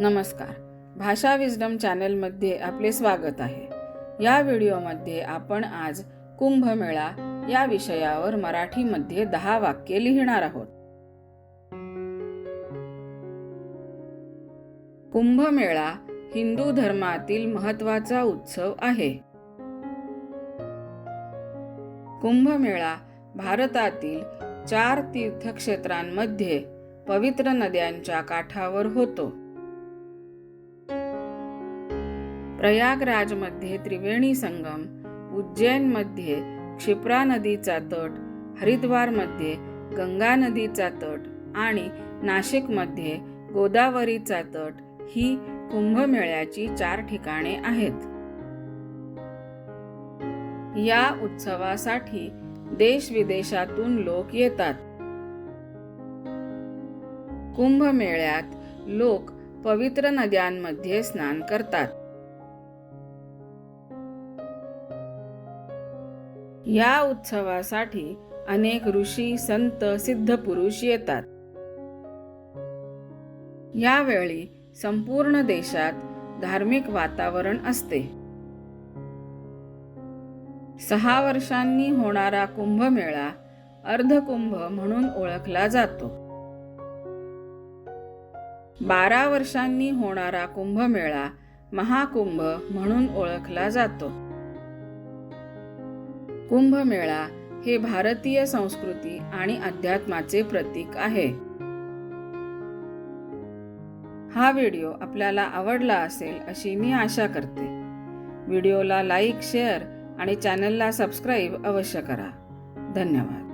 नमस्कार. भाषा विजडम चॅनलमध्ये आपले स्वागत आहे. या व्हिडिओमध्ये आपण आज कुंभमेळा या विषयावर मराठीमध्ये दहा वाक्ये लिहिणार आहोत. कुंभमेळा हिंदू धर्मातील महत्त्वाचा उत्सव आहे. कुंभमेळा भारतातील चार तीर्थक्षेत्रांमध्ये पवित्र नद्यांच्या काठावर होतो. प्रयागराजमध्ये त्रिवेणी संगम उज्जैनमध्ये क्षिप्रा नदीचा तट हरिद्वारमध्ये गंगा नदीचा तट आणि नाशिकमध्ये गोदावरीचा तट ही कुंभमेळ्याची चार ठिकाणे आहेत. या उत्सवासाठी देश विदेशातून लोक येतात. कुंभमेळ्यात लोक पवित्र नद्यांमध्ये स्नान करतात. या उत्सवासाठी अनेक ऋषी संत सिद्ध पुरुष येतात. यावेळी संपूर्ण देशात धार्मिक वातावरण असते. सहा वर्षांनी होणारा कुंभमेळा अर्धकुंभ म्हणून ओळखला जातो. बारा वर्षांनी होणारा कुंभमेळा महाकुंभ म्हणून ओळखला जातो. कुंभमेळा हे भारतीय संस्कृती आणि अध्यात्माचे प्रतीक आहे. हा व्हिडिओ आपल्याला आवडला असेल अशी मी आशा करते. व्हिडिओला लाईक शेअर आणि चॅनलला सबस्क्राईब अवश्य करा. धन्यवाद.